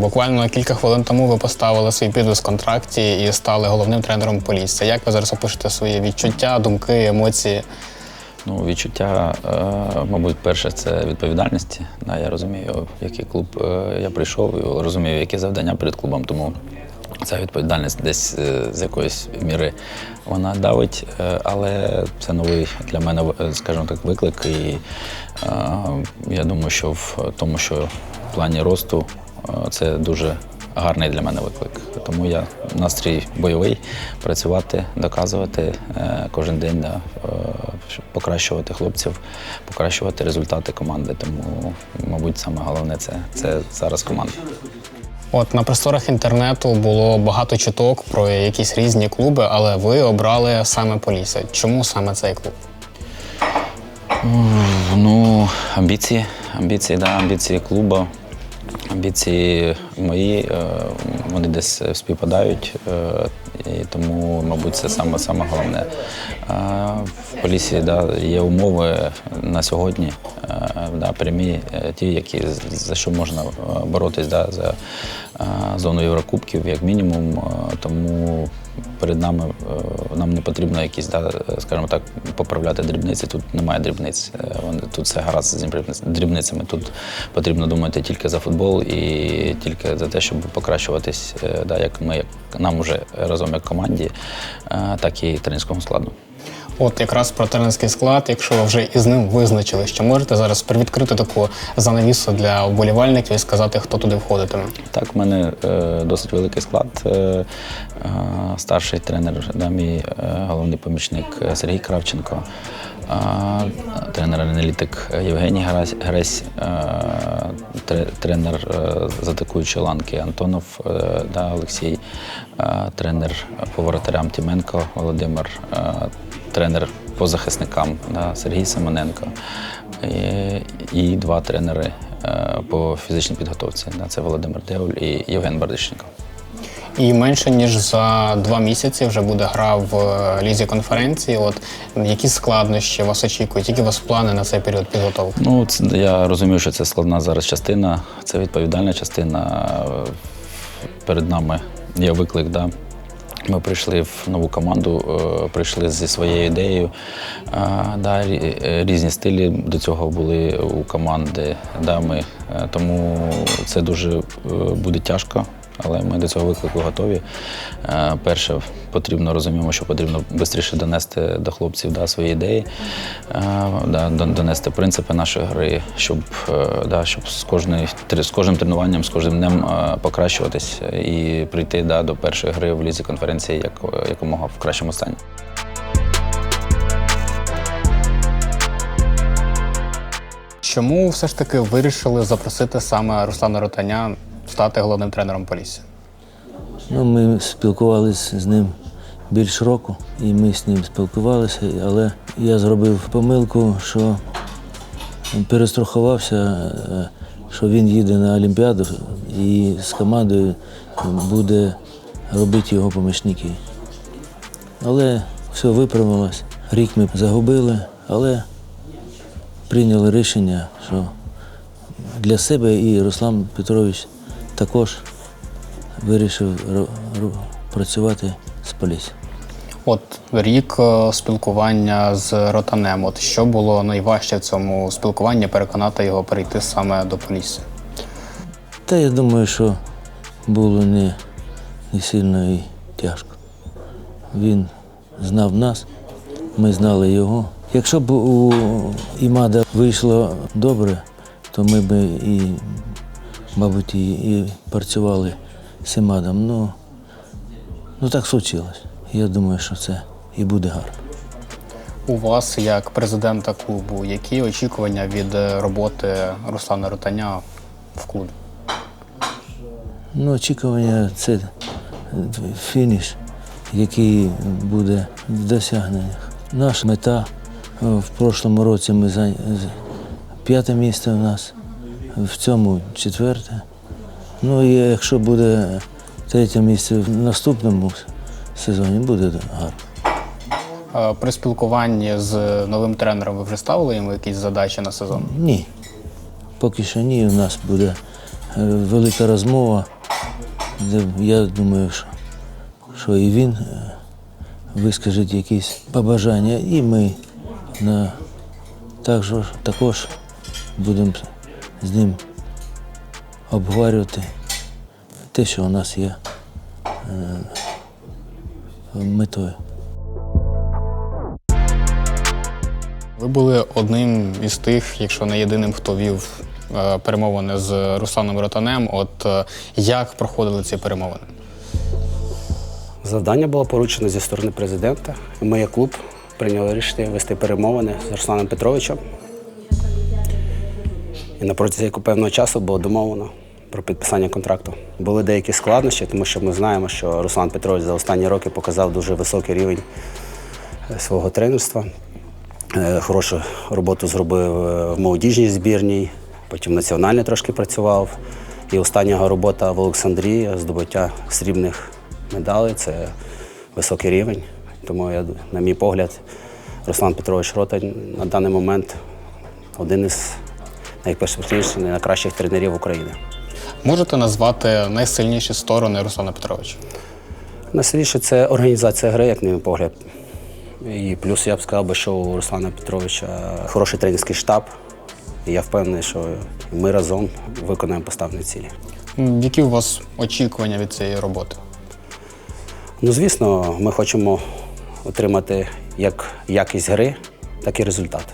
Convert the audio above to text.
Буквально кілька хвилин тому ви поставили свій підпис в контракті і стали головним тренером Полісся. Як ви зараз опишете свої відчуття, думки, емоції? Ну, відчуття, е, мабуть, перше це відповідальність. Я розумію, в який клуб е, я прийшов, розумію, які завдання перед клубом. Тому ця відповідальність десь е, з якоїсь міри вона давить, але це новий для мене, скажімо так, виклик. І я думаю, що в тому, що в плані росту це дуже гарний для мене виклик. Тому я настрій бойовий працювати, доказувати е, кожен день, да, е, покращувати хлопців, покращувати результати команди. Тому, мабуть, саме головне це, це зараз команда. От на просторах інтернету було багато чуток про якісь різні клуби, але ви обрали саме Полісся. Чому саме цей клуб? Ну, амбіції, амбіції, да, амбіції клубу, амбіції мої, е, вони десь співпадають, е, і тому, мабуть, це саме, саме головне. В Полісі да, є умови на сьогодні, е, да, прямі, ті, які, за що можна боротись да, за зону Єврокубків, як мінімум. Тому перед нами е, нам не потрібно якісь, да, скажімо так, поправляти дрібниці. Тут немає дрібниць. Е, тут все гаразд з дрібницями. Тут потрібно думати тільки за футбол і тільки за те, щоб покращуватись, е, да, як ми, як нам уже разом як команді, е, так і тренерському складу. От якраз про тренерський склад, якщо ви вже із ним визначили, що можете зараз привідкрити таку занавісу для вболівальників і сказати, хто туди входитиме. Так, в мене е, досить великий склад. Е, е, старший тренер, да, мій е, головний помічник е, Сергій Кравченко, е, тренер-аналітик Євгеній Гресь, е, тренер е, з атакуючої ланки Антонов е, да, Олексій, е, тренер по воротарям Тіменко Володимир, е, тренер по захисникам да, Сергій Семененко і, і два тренери е, по фізичній підготовці. Да, це Володимир Деуль і Євген Бардиченко. І менше ніж за два місяці вже буде гра в е, лізі конференції. От які складнощі вас очікують, які у вас плани на цей період підготовки? Ну, це, я розумію, що це складна зараз частина, це відповідальна частина. Перед нами є виклик. Да? Ми прийшли в нову команду, е, прийшли зі своєю ідеєю. Е, Да, е, різні стилі до цього були у команди. Да, ми, тому це дуже буде тяжко. Але ми до цього виклику готові. Е, Перше, потрібно розуміємо, що потрібно швидше донести до хлопців да, свої ідеї, е, да, донести принципи нашої гри, щоб, е, да, щоб з, кожної, з кожним тренуванням, з кожним днем покращуватись і прийти да, до першої гри в лізі конференції як, якомога в кращому стані. Чому все ж таки вирішили запросити саме Руслана Ротаня стати головним тренером Полісся? Ну, ми спілкувалися з ним більш року, і ми з ним спілкувалися, але я зробив помилку, що перестрахувався, е, що він їде на Олімпіаду і з командою буде робити його помічники. Але все виправилось. Рік ми загубили, але прийняли рішення, що для себе і Руслан Петрович також вирішив працювати з поліцією. От рік е, спілкування з Ротанем. От що було найважче в цьому спілкуванні переконати його перейти саме до Полісся? Та я думаю, що було не, не сильно і тяжко. Він знав нас, ми знали його. Якщо б у Імада вийшло добре, то ми б і, мабуть, і, і працювали з Імадом. Ну, ну так случилось. Я думаю, що це і буде гарно. У вас, як президента клубу, які очікування від е, роботи Руслана Ротаня в клубі? Ну, очікування це фініш, який буде в досягненнях. Наша мета в прошлому році ми зай... з- п'яте місце у нас, в цьому четверте. Ну і якщо буде третє місце в наступному сезоні, буде гарно. При спілкуванні з новим тренером ви вже ставили йому якісь задачі на сезон? Ні. Поки що ні, у нас буде е, велика розмова, де я думаю, що, що і він е, вискаже якісь побажання, і ми на, також, також будемо з ним обговорювати те, що у нас є е, метою. Ви були одним із тих, якщо не єдиним, хто вів е, перемовини з Русланом Ротанем. От е, як проходили ці перемовини? Завдання було поручено зі сторони президента. Ми, як клуб, прийняли рішення вести перемовини з Русланом Петровичем. І на протязі певного часу було домовлено про підписання контракту. Були деякі складнощі, тому що ми знаємо, що Руслан Петрович за останні роки показав дуже високий рівень е, свого тренерства. Е, Хорошу роботу зробив е, в молодіжній збірній, потім національно трошки працював. І остання робота в Олександрії, здобуття срібних медалей це високий рівень. Тому, я, на мій погляд, Руслан Петрович Ротань на даний момент один із найперспективніших, найкращих тренерів України. Можете назвати найсильніші сторони Руслана Петровича? Найсильніше це організація гри, як на мій погляд. І плюс я б сказав, що у Руслана Петровича хороший тренерський штаб. І я впевнений, що ми разом виконаємо поставлені цілі. Які у вас очікування від цієї роботи? Ну, звісно, ми хочемо отримати як якість гри, так і результат.